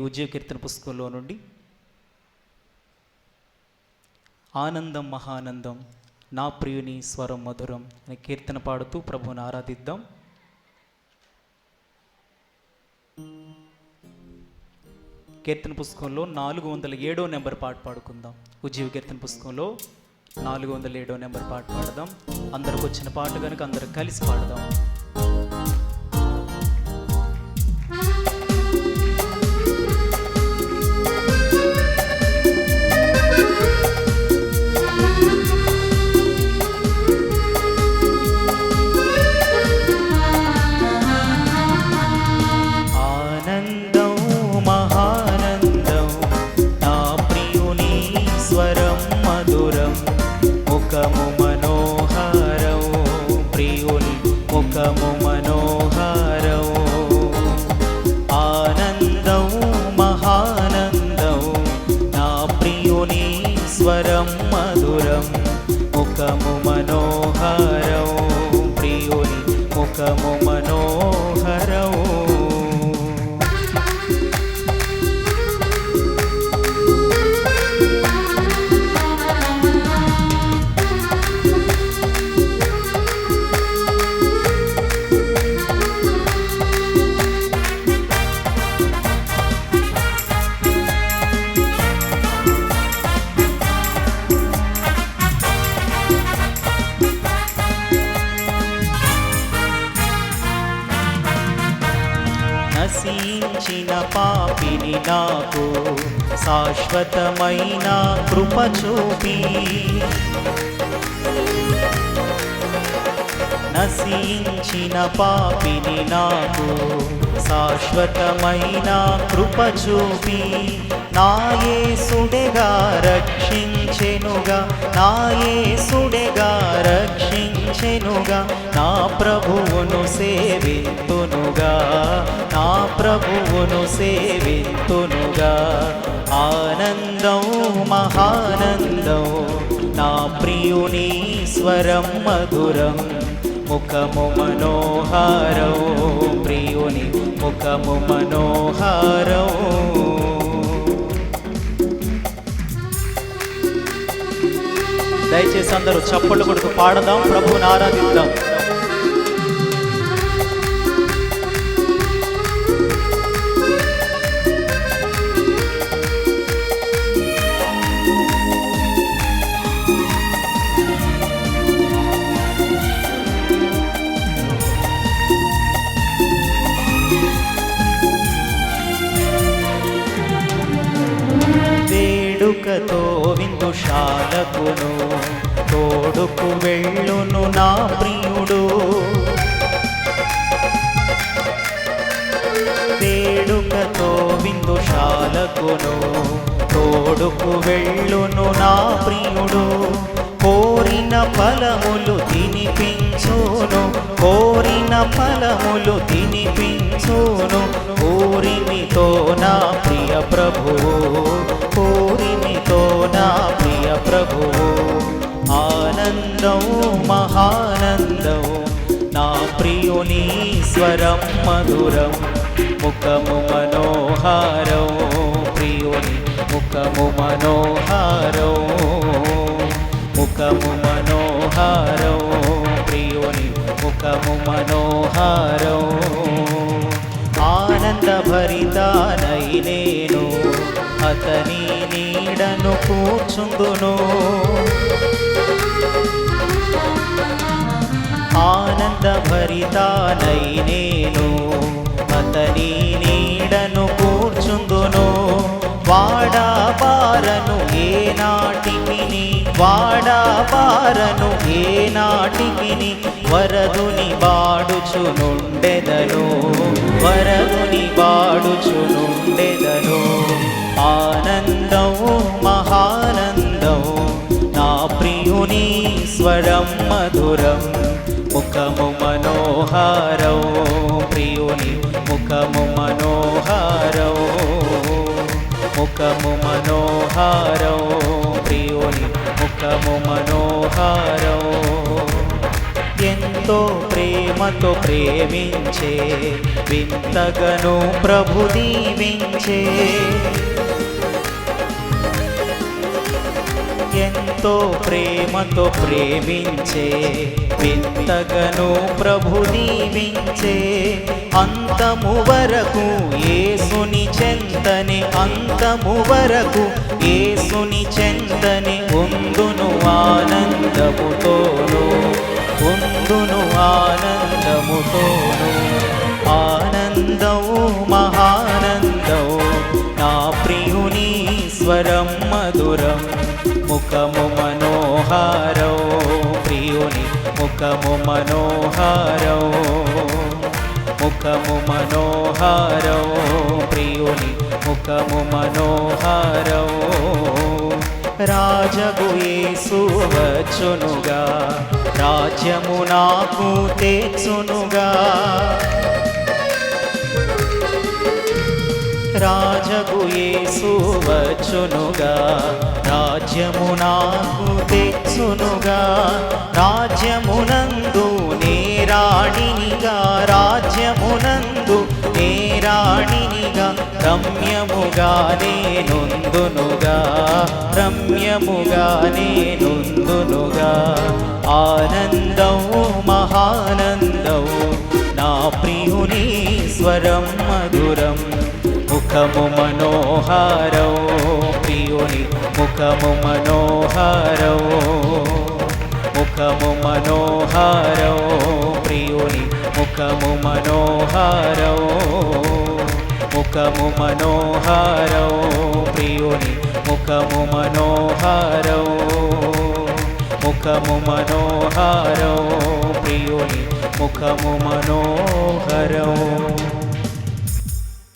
ఉజ్జీవ కీర్తన పుస్తకంలో నుండి ఆనందం మహానందం నా ప్రియుని స్వరం మధురం అనే కీర్తన పాడుతూ ప్రభువుని ఆరాధిద్దాం. కీర్తన పుస్తకంలో నాలుగు వందల ఏడో నెంబర్ పాట పాడుకుందాం. ఉజ్జీవ కీర్తన పుస్తకంలో నాలుగు వందల ఏడో నెంబర్ పాట పాడదాం. అందరికి వచ్చిన పాట కనుక అందరు కలిసి పాడదాం. ముఖము పాపిని నాకు శాశ్వతమైన కృప చూపి. నశించిన పాపిని నాకు శాశ్వతమైన కృప చూపి. నాయసుడెగా రక్షించెనుగా నాయసుడెగా రక్షించెనుగా నా ప్రభువును సేవింతునుగా. ప్రభువును సేవింతునుగా. ఆనందం మహానందం నా ప్రియుని స్వరం మధురం. ముఖము మనోహారో ప్రియుని ముఖము మనోహారో. దయచేసి అందరూ చప్పళ్ళు కొడుకు పాడదాం ప్రభువుని ఆరాధిద్దాం. గోవిందు శాలకును తోడుకు వెళ్ళును నా ప్రియుడు. వేడుకతో విందుశాలకును తోడుకు వెళ్ళును నా ప్రియుడు. కోరిన ఫలములు తినిపించును కోరిన ఫలములు తినిపించును కోరిమితో నా ప్రియ ప్రభు కోరి ప్రభువు ఆనందం మహానందం నా ప్రియుని స్వరం మధురం ముఖము మనోహారో ప్రియుని ముఖము మనోహారో ముఖము మనోహారో ప్రియుని ముఖము మనోహారో. ఆనంద భరితానై నేను అతని నీడను కూర్చుందును. ఆనంద భరితానై నేను అతని నీడను కూర్చుందును. వాడా పారను ఏ నాటికిని వాడా పారను ఏ నాటికిని వరదుని బాడుచునుండెదను వరదుని బాడుచునుండెదను ఆనందవు మహానందో. నా ప్రియుని స్వరం మధురం ముఖము మనోహారం. ప్రియుని ముఖము మనోహారం ముఖము మనోహారో. ప్రియుని ముఖము మనోహారో. ఎంతో ప్రేమతో ప్రేమించే వింతగను ప్రభు దీవించే. ప్రేమతో ప్రేమతో ప్రేమించే వింతగను ప్రభు దీవించే అంతము వరకు ఏసుని చెంతని అంతము వరకు ఏసుని చెంతని ఉందును ఆనందముతోను ఉందును ఆనందముతోను ముఖము మనోహారో ముఖము మనోహారో ప్రియుని ముఖము మనోహారో రాజగు వచ్చునుగా. రాజ్యము నాకు తెచ్చునుగా. రాజగు యేసు వచ్చునుగా రాజ్యము నాకు తెచ్చునుగా రాజ్యమునందు నేరాణినిగా రాజ్యమునందు నేరాణినిగా రమ్యముగా నేనుందునుగా రమ్యముగా నేనుందునుగా ఆనంద ముఖము మనోహారో ప్రియుని ముఖము మనోహారో ముఖము మనోహారో ప్రియుని ముఖము మనోహారో ముఖము మనోహారో ప్రియుని ముఖము మనోహారో ముఖము మనోహారో ప్రియుని ముఖము మనోహరో